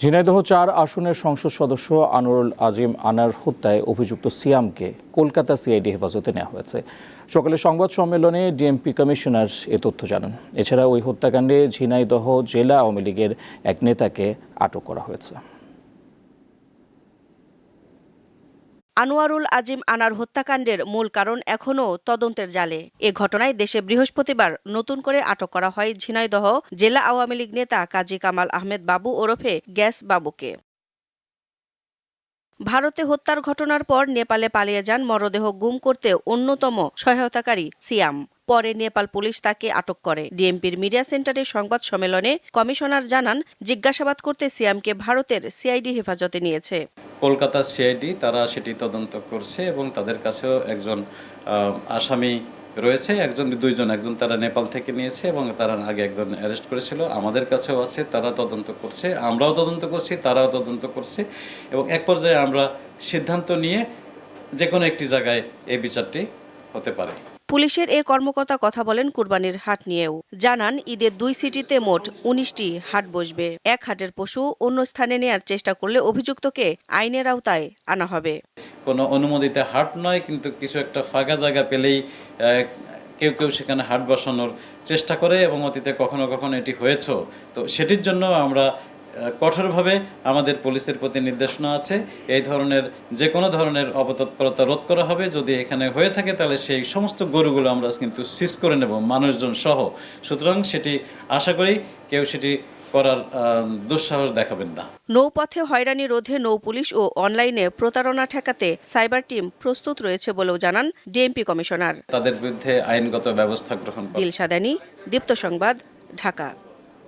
ঝিনাইদহ চার আসনের সংসদ সদস্য আনোয়ারুল আজিম আনার হত্যায় অভিযুক্ত সিয়ামকে কলকাতা সিআইডি হেফাজতে নেওয়া হয়েছে। সকালে সংবাদ সম্মেলনে ডিএমপি কমিশনার এ তথ্য জানান। এছাড়া ওই হত্যাকাণ্ডে ঝিনাইদহ জেলা আওয়ামী লীগের এক নেতাকে আটক করা হয়েছে। আনোয়ারুল আজিম আনার হত্যাকাণ্ডের মূল কারণ এখনও তদন্তের জালে। এ ঘটনায় দেশে বৃহস্পতিবার নতুন করে আটক করা হয় ঝিনাইদহ জেলা আওয়ামী লীগ নেতা কাজী কামাল আহমেদ বাবু ওরফে গ্যাস বাবুকে। ভারতে হত্যার ঘটনার পর নেপালে পালিয়ে যান মরদেহ গুম করতে অন্যতম সহায়তাকারী সিয়াম। পরে নেপাল পুলিশ তাকে আটক করে। ডিএমপির মিডিয়া সেন্টারের সংবাদ সম্মেলনে কমিশনার জানান, জিজ্ঞাসাবাদ করতে সিয়ামকে ভারতের সিআইডি হেফাজতে নিয়েছে। কলকাতা সিআইডি, তারা সেটি তদন্ত করছে এবং তাদের কাছেও একজন আসামি রয়েছে, একজন, দুইজন, একজন তারা নেপাল থেকে নিয়েছে এবং তারা আগে একজন অ্যারেস্ট করেছিল। আমাদের কাছেও আছে, তারা তদন্ত করছে, আমরাও তদন্ত করছি, তারাও তদন্ত করছে এবং এক পর্যায়ে আমরা সিদ্ধান্ত নিয়ে যে কোনো একটি জায়গায় এই বিচারটি হতে পারে। পুলিশের এ কর্মকর্তা কথা বলেন কুরবানির হাট নিয়েও। জানান, ঈদের দুই সিটিতে মোট উনিশটি হাট বসবে। এক হাটের পশু অন্য স্থানে নেয়ার চেষ্টা করলে অভিযুক্তকে আইনের আওতায় আনা হবে। কোনো অনুমোদিত হাট নয়, কিন্তু কিছু একটা ফাঁকা জায়গা পেলেই কেউ কেউ সেখানে হাট বসানোর চেষ্টা করে এবং অতীতে কখনো কখনো এটি হয়েছেও তো সেটির জন্য আমরা কঠোরভাবে আমাদের পুলিশের প্রতি নির্দেশনা আছে। এই ধরনের যে কোনো ধরনের অপতৎপরতা রোধ করা হবে। যদি এখানে হয়ে থাকে তাহলে সেই সমস্ত গরুগুলো আমরা কিন্তু সিজ করে নেব মানুষজন সহ। সুতরাং সেটি আশা করি কেউ সেটি করার দুঃসাহস দেখাবেন না। নৌপথে হয়রানি রোধে নৌ পুলিশ ও অনলাইনে প্রতারণা ঠেকাতে সাইবার টিম প্রস্তুত রয়েছে বলেও জানান ডিএমপি কমিশনার। তাদের বিরুদ্ধে আইনগত ব্যবস্থা গ্রহণ দিলশাদানি দীপ্ত সংবাদ ঢাকা।